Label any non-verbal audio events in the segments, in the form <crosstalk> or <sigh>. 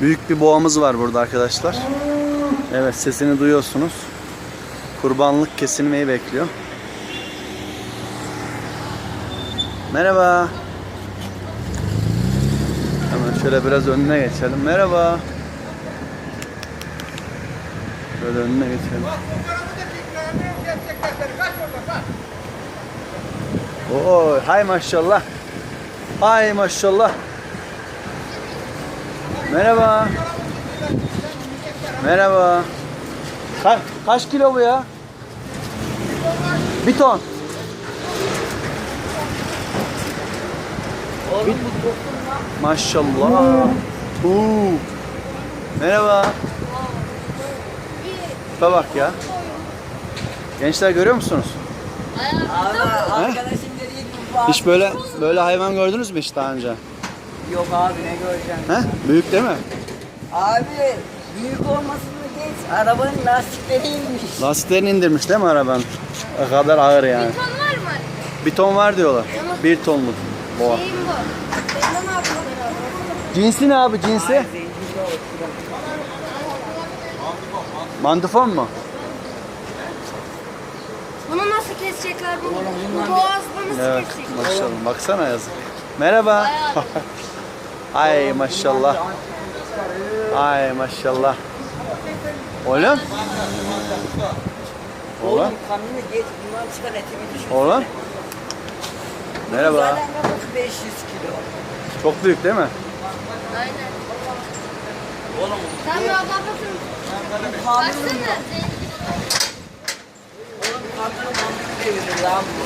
Büyük bir boğamız var burada arkadaşlar. Evet sesini duyuyorsunuz. Kurbanlık kesilmeyi bekliyor. Merhaba. Hemen şöyle biraz önüne geçelim. Merhaba. Şöyle önüne geçelim. Oo, hay maşallah. Hay maşallah. Merhaba. Merhaba. Ka- kaç kilo bu ya? Bir ton. Oğlum bu. Maşallah. Oo. Merhaba. Tipe bak ya. Gençler görüyor musunuz? Abi arkadaşım var. Hiç böyle böyle hayvan gördünüz mü hiç daha önce? Yok abi ne göreceğim. He? Büyük değil mi? Abi büyük olmasını geç. Arabanın lastikleri inmiş. Lastiklerini indirmiş değil mi arabanın? O kadar ağır yani. Ton var mı? Bir ton var diyorlar. Bir tonluk boğa. Şeyim bu. Benim? Cinsi ne abi cinsi? Mandifon mu? Bunu nasıl kesecekler bu? Oğlum Bu bundan boğazda nasıl Evet kesecekler? maşallah. Baksana yazık. Merhaba. <laughs> Ay maşallah. Ay maşallah. Oğlum. Oğlum. Geç. Bundan çıkan düşün. Oğlum. Merhaba. Zaten kafası 500 kilo. Çok büyük değil mi? Aynen. Oğlum Sen bir abla bakın. kanını Baksana. Oğlum kanını mantık devirir lan bu.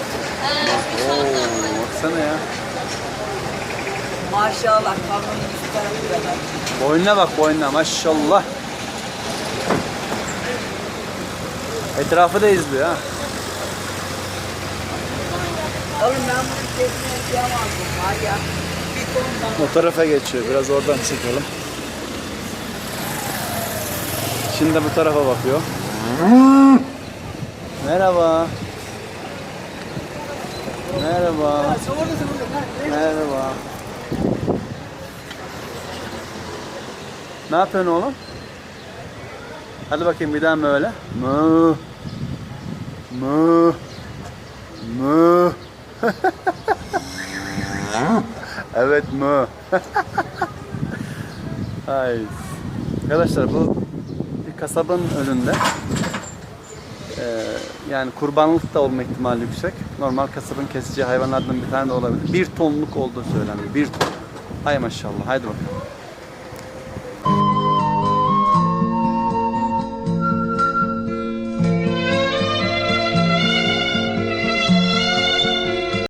Oo, baksana ya. Maşallah kanının üst tarafı kadar. Boynuna bak boynuna maşallah. Etrafı da izliyor ha. Oğlum ben bunu kesmeye kıyamazdım var ya. Bir tondan O tarafa geçiyor. Biraz oradan çekelim. Şimdi bu tarafa bakıyor. Merhaba. Merhaba. Merhaba. Ne yapıyorsun oğlum? Hadi bakayım bir daha mı öyle? Mı. Mı. Mı. <laughs> evet mı. <laughs> Ay. Arkadaşlar bu bir kasabın önünde. Ee, yani kurbanlık da olma ihtimali yüksek. Normal kasabın keseceği hayvanlardan bir tane de olabilir. Bir tonluk olduğu söyleniyor. Bir ton. Hay maşallah. Haydi bakalım.